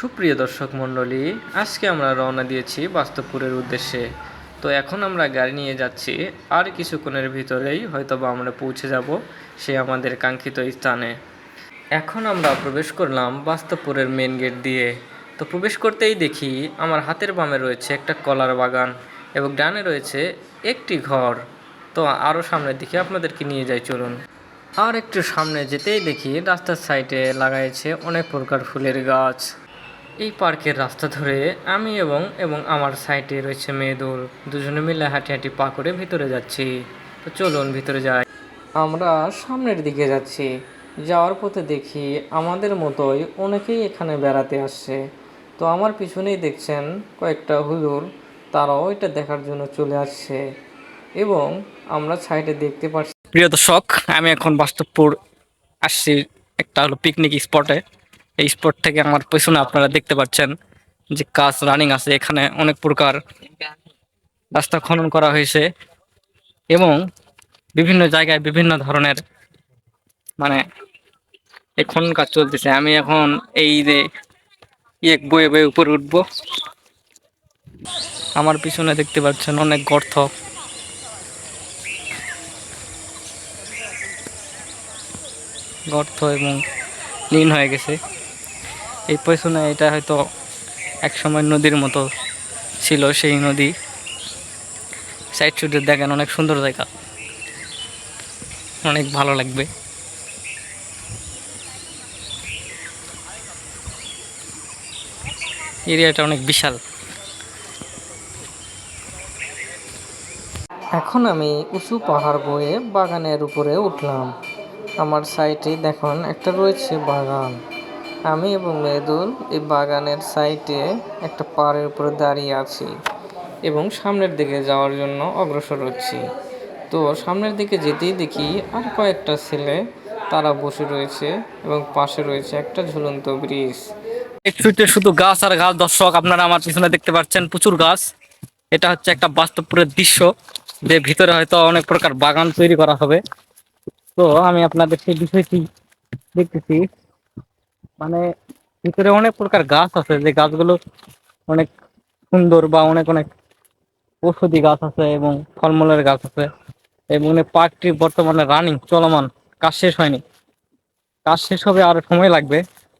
সুপ্রিয় দর্শক মণ্ডলী, আজকে আমরা রওনা দিয়েছি বাস্তবপুরের উদ্দেশ্যে। তো এখন আমরা গাড়ি নিয়ে যাচ্ছি, আর কিছুক্ষণের ভিতরেই হয়তোবা আমরা পৌঁছে যাব সে আমাদের কাঙ্ক্ষিত স্থানে। এখন আমরা প্রবেশ করলাম বাস্তবপুরের মেন গেট দিয়ে। তো প্রবেশ করতেই দেখি আমার হাতের বামে রয়েছে একটা কলার বাগান এবং ডানে রয়েছে একটি ঘর। তো আরও সামনের দিকে আপনাদেরকে নিয়ে যাই, চলুন। আর একটু সামনে যেতেই দেখি রাস্তার সাইডে লাগাইছে অনেক প্রকার ফুলের গাছ। এই পার্কের রাস্তা ধরে আমি এবং এবং আমার সাইডে রয়েছে মেয়েদুল দুজনে মিলে হাঁটি হাঁটি পা করে ভিতরে যাচ্ছি। তো চলুন ভিতরে যাই। আমরা সামনের দিকে যাচ্ছি। যাওয়ার পথে দেখি আমাদের মতোই অনেকেই এখানে বেড়াতে আসছে। তো আমার পিছনেই দেখছেন কয়েকটা হুজুর। তারাও এটা দেখার জন্য চলে আসছে। এবং আমরা সাইডে দেখতে পাচ্ছি প্রিয় দর্শক, আমি এখন বাস্তবপুর আসছি একটা হলো পিকনিক স্পটে এই স্পট থেকে আমার পেছনে আপনারা দেখতে পাচ্ছেন যে কাজ রানিং আছে, এখানে অনেক প্রকার রাস্তা খনন করা হয়েছে এবং বিভিন্ন জায়গায় বিভিন্ন ধরনের মানে এই খনন কাজ চলতেছে। আমি এখন এই যে ইয়ে বয়ে বয়ে উপরে উঠবো। আমার পিছনে দেখতে পাচ্ছেন অনেক গর্ত। গর্ত এবং লীন হয়ে গেছে। এই পেছনে এটা হয়তো একসময় নদীর মতো ছিল সেই নদী। সাইড শুটে দেখেন, অনেক সুন্দর জায়গা। অনেক ভালো লাগবে। এরিয়াটা অনেক বিশাল। এখন আমি উঁচু পাহাড় বয়ে বাগানের উপরে উঠলাম। আমার সাইডে দেখুন, একটা রয়েছে বাগান। আমি এবং মেদুল এই বাগানের সাইডে একটা পাহাড়ের উপরে দাঁড়িয়ে আছি এবং সামনের দিকে যাওয়ার জন্য অগ্রসর হচ্ছি। তো সামনের দিকে যেতেই দেখি আর কয়েকটা ছেলে তারা বসে রয়েছে এবং পাশে রয়েছে একটা ঝুলন্ত ব্রিজ। একটুতে শুধু গাছ আর গাছ, দর্শক, আপনারা আমার পিছনে দেখতে পাচ্ছেন প্রচুর গাছ। এটা হচ্ছে একটা বাস্তবপুরের দৃশ্য, যে ভিতরে হয়তো অনেক প্রকার বাগান তৈরি করা হবে। তো আমি আপনাদের সেই বিষয়টি দেখতেছি। মানে ভিতরে অনেক প্রকার গাছ আছে, যে গাছগুলো অনেক সুন্দর বা অনেক অনেক ঔষধি গাছ আছে এবং ফলমূলের গাছ আছে এবং পার্কটি বর্তমানে রানিং চলমান, কাজ শেষ হয়নি। কাজ শেষ হবে আরও সময় লাগবে।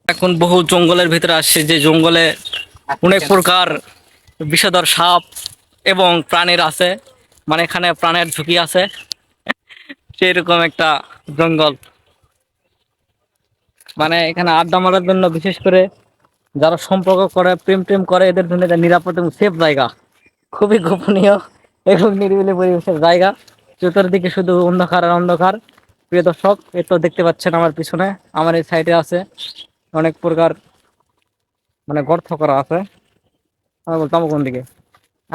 এখন বহু জঙ্গলের ভিতরে আসছে, যে জঙ্গলে অনেক প্রকার বিষধর সাপ এবং প্রাণীর আছে মানে এখানে প্রাণের ঝুঁকি আছে। সেরকম একটা জঙ্গল। মানে এখানে আড্ডা মারার জন্য, বিশেষ করে যারা সম্পর্ক করে, প্রেম প্রেম করে, এদের জন্য এটা নিরাপদ এবং সেফ জায়গা। খুবই গোপনীয় এবং নিরিবিলি পরিবেশের জায়গা। চতুর্দিকে শুধু অন্ধকার আর অন্ধকার। প্রিয় দর্শক এ তো দেখতে পাচ্ছেন আমার পিছনে। আমার এই সাইডে আছে অনেক প্রকার মানে গর্ত করা আছে। আমি বলতাম কোন দিকে?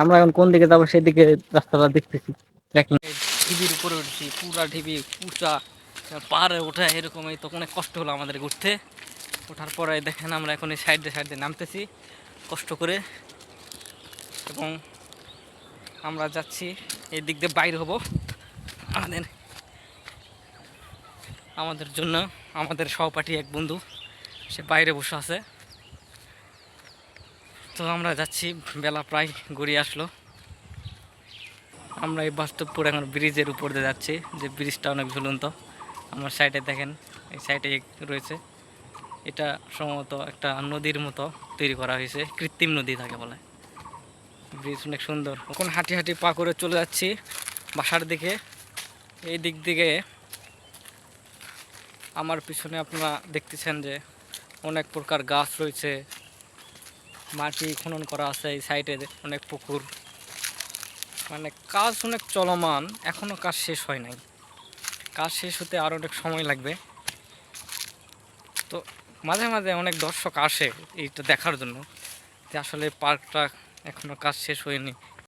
আমরা এখন কোন দিকে যাব সেদিকে রাস্তাটা দেখতেছি। ঢিবির উপরে উঠছি, পুরা ঢিবি, উঁচা। পাহাড়ে ওঠা এরকম এই তো অনেক কষ্ট হলো আমাদের ঘুরতে। ওঠার পরে দেখেন আমরা এখন এই সাইডে সাইডে নামতেছি, কষ্ট করে। এবং আমরা যাচ্ছি, এই দিক দিয়ে বাইর হব। আমাদের আমাদের জন্য, আমাদের সহপাঠী এক বন্ধু, সে বাইরে বসে আছে। তো আমরা যাচ্ছি, বেলা প্রায় গড়িয়ে আসলো। আমরা এই বাস্তবপুর এখন ব্রিজের উপর দিয়ে যাচ্ছি, যে ব্রিজটা অনেক ঝুলন্ত। আমার সাইডে দেখেন, এই সাইডে রয়েছে। এটা সম্ভবত একটা নদীর মতো তৈরি করা হয়েছে, কৃত্রিম নদী থাকে বলে। ব্রিজ অনেক সুন্দর। এখন হাঁটি হাঁটি পা করে চলে যাচ্ছি বাসার দিকে। এই দিক দিকে আমার পিছনে আপনারা দেখতেছেন যে অনেক প্রকার গাছ রয়েছে। মাটি খনন করা আছে এই সাইডে, অনেক পুকুর। মানে কাজ অনেক চলমান এখনও কাজ শেষ হয় নাই। কাজ শেষ হতে আরও অনেক সময় লাগবে। তো মাঝে মাঝে অনেক দর্শক আসে এইটা দেখার জন্য যে আসলে পার্কটা এখনও কাজ শেষ হয়নি।